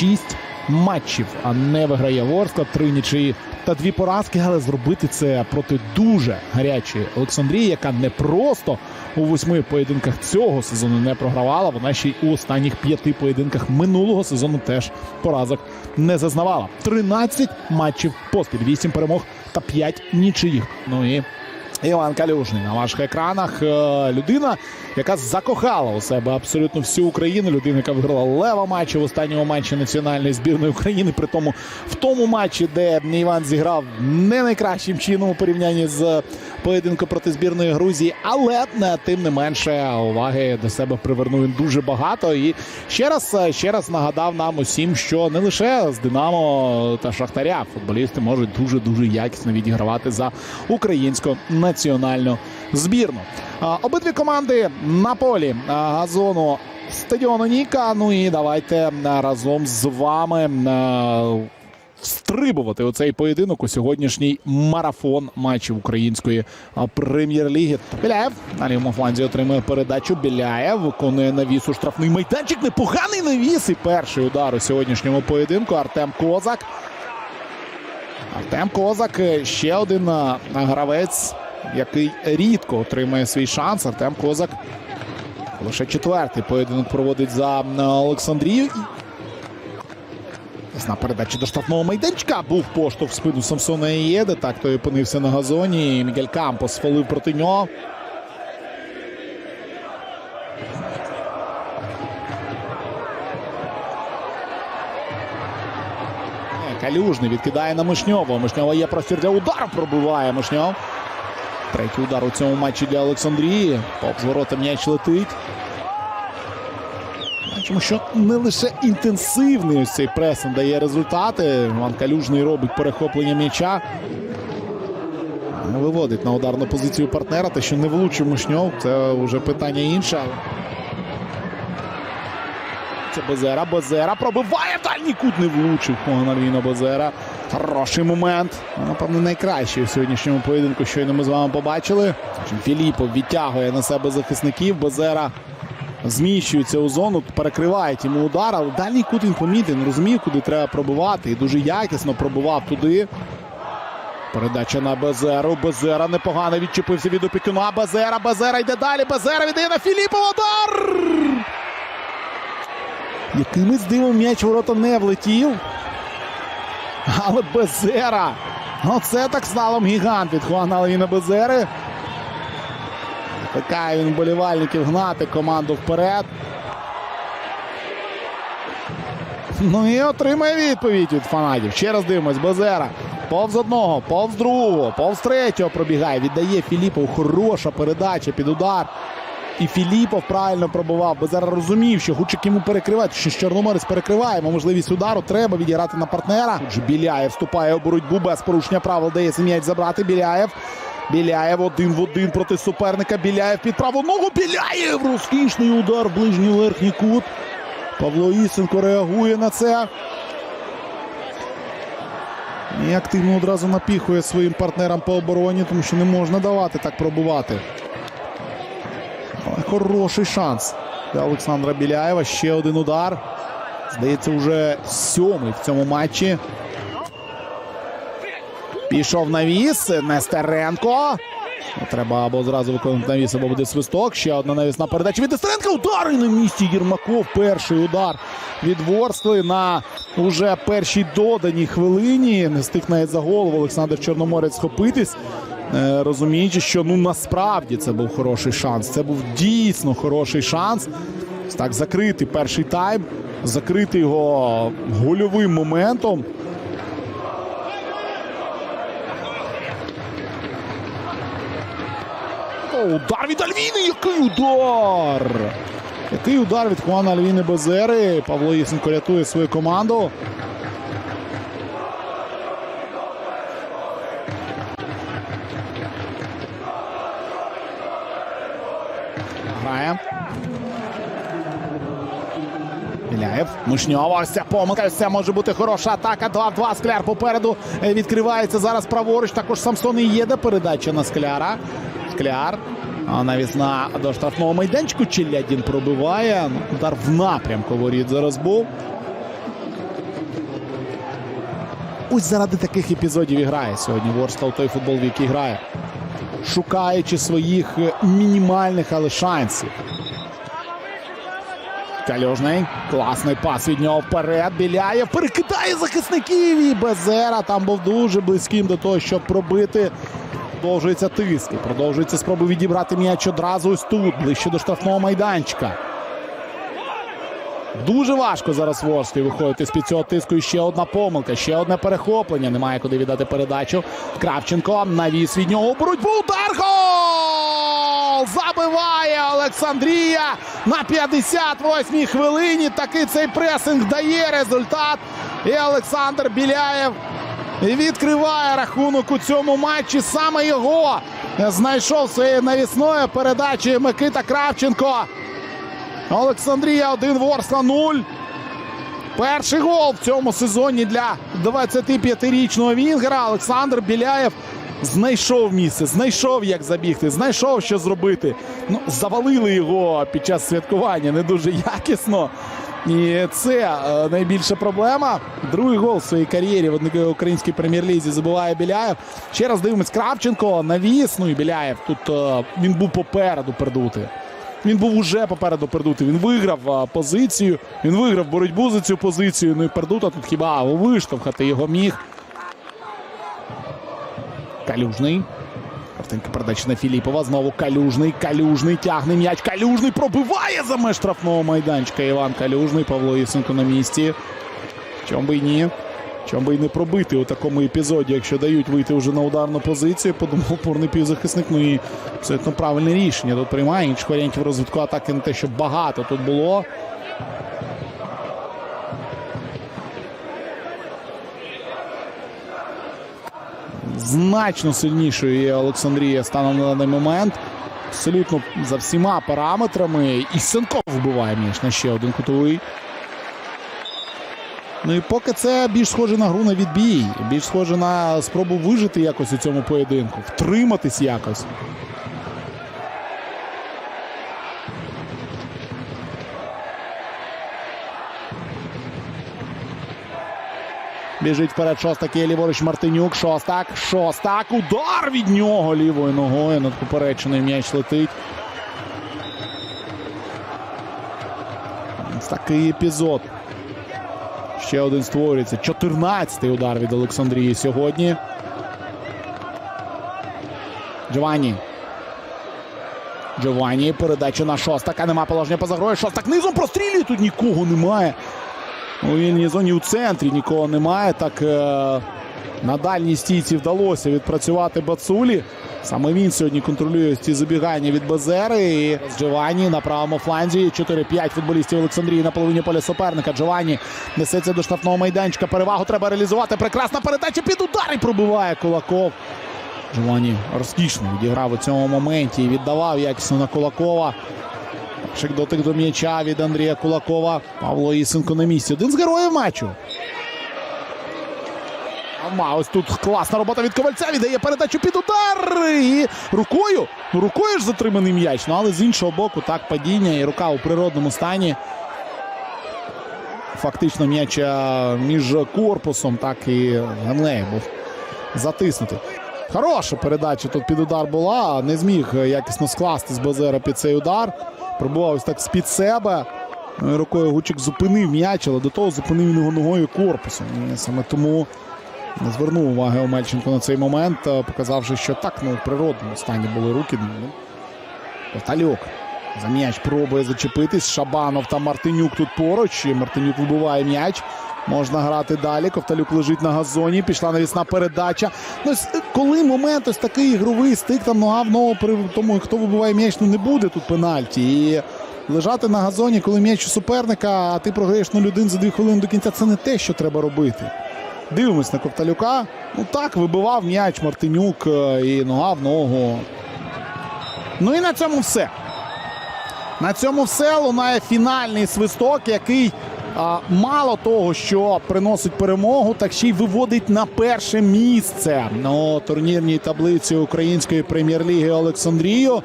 шість матчів, а не виграє Ворскла, три нічиї та дві поразки, але зробити це проти дуже гарячої Олександрії, яка не просто у восьми поєдинках цього сезону не програвала. Вона ще й у останніх п'яти поєдинках минулого сезону теж поразок не зазнавала. 13 матчів поспіль, 8 перемог та 5 нічиїх. Ну і Іван Калюжний на ваших екранах. Е, Людина, яка закохала у себе абсолютно всю Україну. Людина, яка виграла лева матчі в останньому матчі національної збірної України. При тому в тому матчі, де Іван зіграв не найкращим чином у порівнянні з поєдинком проти збірної Грузії, але тим не менше уваги до себе привернув він дуже багато. І ще раз ще раз нагадав нам усім, що не лише з Динамо та Шахтаря футболісти можуть дуже дуже якісно відігравати за українську національну збірну. Обидві команди на полі газону стадіону Ніка. Ну і давайте разом з вами. А, Встрибувати у цей поєдинок у сьогоднішній марафон матчів української прем'єр-ліги. Біляєв на лівому фланзі отримує передачу. Біляєв виконує навіс у штрафний майданчик. Непоганий навіс. І перший удар у сьогоднішньому поєдинку. Артем Козак. Артем Козак е, ще один гравець, який рідко отримує свій шанс. Артем Козак лише четвертий поєдинок проводить за Олександрію. І на передачі до штрафного майданчика був поштовх в спину Самсона Єде. Так той опинився на газоні. Мігель Кампос фалив проти нього. Е, Калюжний відкидає на Мишньова. У Мишньова є простір для удару. Пробиває Мишньов. Третій удар у цьому матчі для Олександрії. Повз ворота м'яч летить. Бачимо, що не лише інтенсивний ось цей пресинг дає результати. Іван Калюжний робить перехоплення м'яча. Виводить на ударну позицію партнера. Те, що не влучив Мишньов, це вже питання інше. Це Безера. Безера пробиває дальній кут не влучив. Альвіно Безера. Хороший момент. Напевно, найкращий в сьогоднішньому поєдинку. Щойно ми з вами побачили. Філіпов відтягує на себе захисників. Безера зміщується у зону, перекриває йому удар, але дальній кут він помітив, не розуміє, куди треба пробивати. І дуже якісно пробивав туди. Передача на Безеру. Безера непогано відчепився від опікуна. Безера, Безера йде далі. Безера віддає на Філіпова. Удар! Якимось дивом м'яч ворота не влетів. Але Безера. Оце так сналом гігант від Хуана Лавіна Безери. Викликає він болівальників гнати команду вперед. Ну і отримає відповідь від фанатів. Ще раз дивимось. Безера. Повз одного, повз другого, повз третього пробігає. Віддає Філіпов. Хороша передача під удар. І Філіпов правильно пробував. Безера розумів, що Гучик йому перекривати, що Чорноморець перекриває. Можливість удару. Треба відіграти на партнера. Біляєв вступає у боротьбу без порушення правил. Дається м'яч забрати. Біляєв. Біляєв один в один проти суперника. Біляєв під праву ногу. Біляєв! Розкішний удар в ближній верхній кут. Павло Ісенко реагує на це. І активно одразу напіхує своїм партнерам по обороні, тому що не можна давати так пробувати. Але хороший шанс для Олександра Біляєва. Ще один удар. Здається, вже сьомий в цьому матчі. Пішов навіс. Нестеренко. Треба або зразу виконувати навіс, або буде свисток. Ще одна навісна передача від Нестеренка. Удар і на місці Єрмаков. Перший удар від Ворскли на уже першій доданій хвилині. Не встиг навіть за голову Олександр Чорноморець схопитись. е, Розуміючи, що ну насправді це був хороший шанс. Це був дійсно хороший шанс. Так закрити перший тайм, закрити його гольовим моментом. Удар від Альвіни! Який удар! Який удар від Хуана Альвіни Безери. Павло Єсенко рятує свою команду. Грає. Біляєв. Мишньова. Ось ця помилка. Ось це може бути хороша атака. 2-2. Скляр попереду е, відкривається зараз праворуч. Також Самсон і є де передача на Скляра. Скляр. Навісна до штрафного майданчику. Челядін пробиває. Удар в напрямку воріт зараз був. ось заради таких епізодів і грає сьогодні Ворскла у той футбол, в який грає. Шукаючи своїх е, мінімальних, але шансів. Кальожний. Класний пас від нього вперед. Біляєв перекидає захисників і Безера там був дуже близьким до того, щоб пробити. Продовжується тиск. Продовжується спроби відібрати м'яч одразу ось тут, ближче до штрафного майданчика. Дуже важко зараз Ворсклі виходити з під цього тиску. І ще одна помилка, ще одне перехоплення. Немає куди віддати передачу. Кравченко навіс від нього боротьбу. Удар гол! Забиває Олександрія на 58-й хвилині. Такий цей пресинг дає результат. І Олександр Біляєв відкриває рахунок у цьому матчі. Саме його знайшов своєю навісною передачею Микита Кравченко. Олександрія 1, Ворскла 0. Перший гол в цьому сезоні для 25-річного Вінгера. Олександр Біляєв знайшов місце, знайшов, як забігти, знайшов, що зробити. Ну, завалили його під час святкування не дуже якісно. І це е, найбільша проблема. Другий гол в своїй кар'єрі в українській прем'єр-лізі забиває Біляєв. Ще раз дивимось Кравченко. Навіс. Ну і Біляєв тут е, він був попереду пердути. Він був уже попереду пердути. Він виграв позицію. Він виграв боротьбу за цю позицію. Ну і пердута тут хіба виштовхати його міг. Калюжний. Картинка передачі на Філіпова. Знову Калюжний. Калюжний тягне м'яч. Калюжний пробиває за меж штрафного майданчика. Іван Калюжний. Павло Єсенко на місці. Чом би й ні. Чом би й не пробити у такому епізоді, якщо дають вийти вже на ударну позицію, подумав опорний півзахисник. Ну і абсолютно правильне рішення тут приймає. Інших варіантів розвитку атаки не те, що багато тут було. Значно сильнішою є Олександрія станом на даний момент. Абсолютно за всіма параметрами. І Сенков вбиває м'яч на ще один кутовий. Ну і поки це більш схоже на гру на відбій, більш схоже на спробу вижити якось у цьому поєдинку, втриматись якось. Біжить вперед шостак є ліворуч Мартинюк. Шостак. Шостак. Удар від нього лівою ногою. Над попереченою м'яч летить. Ось такий епізод. Ще один створюється. 14-й удар від Олександрії сьогодні. Джованні. Джованні. Передача на Шостака. Нема положення поза грою. Шостак низом прострілює. Тут нікого немає. У вільній зоні у центрі нікого немає. Так е- на дальній стійці вдалося відпрацювати Бацулі. Саме він сьогодні контролює ці забігання від Безери. І Джованні на правому фланзі. 4-5 футболістів Олександрії на половині поля суперника. Джованні несеться до штрафного майданчика. Перевагу треба реалізувати. Прекрасна передача під удар і пробиває Кулаков. Джованні розкішно відіграв у цьому моменті і віддавав якісно на Кулакова. Перший дотик до м'яча від Андрія Кулакова. Павло Ісенко на місці. Один з героїв матчу. Ама, ось тут класна робота від ковальця. Віддає передачу під удар. І рукою. Ну, рукою ж затриманий м'яч. Ну, але з іншого боку, так, падіння і рука у природному стані. Фактично м'яч е, між корпусом, так і Ганлеєм був затиснутий. Хороша передача тут під удар була. Не зміг якісно скласти з Базера під цей удар. Пробував ось так з-під себе. Ну, Рукою Гучик зупинив м'яч, але до того зупинив він його ногою корпусом. І саме тому не звернув уваги Омельченко на цей момент, е, показавши, що так ну, в стані були руки. Ну, за м'яч пробує зачепитись. Шабанов та Мартинюк тут поруч. І Мартинюк вибиває м'яч. Можна грати далі. Ковталюк лежить на газоні. Пішла навісна передача. Ну, коли момент ось такий ігровий стик, там нога в ногу при тому, хто вибиває м'яч, ну не буде тут пенальті. І лежати на газоні, коли м'яч у суперника, а ти програєш 0-1 за 2 хвилини до кінця, це не те, що треба робити. Дивимось на Ковталюка. Ну так, вибивав м'яч Мартинюк е, і нога в ногу. Ну і на цьому все. На цьому все лунає фінальний свисток, який мало того, що приносить перемогу, так ще й виводить на перше місце на турнірній таблиці української прем'єр-ліги Олександрію.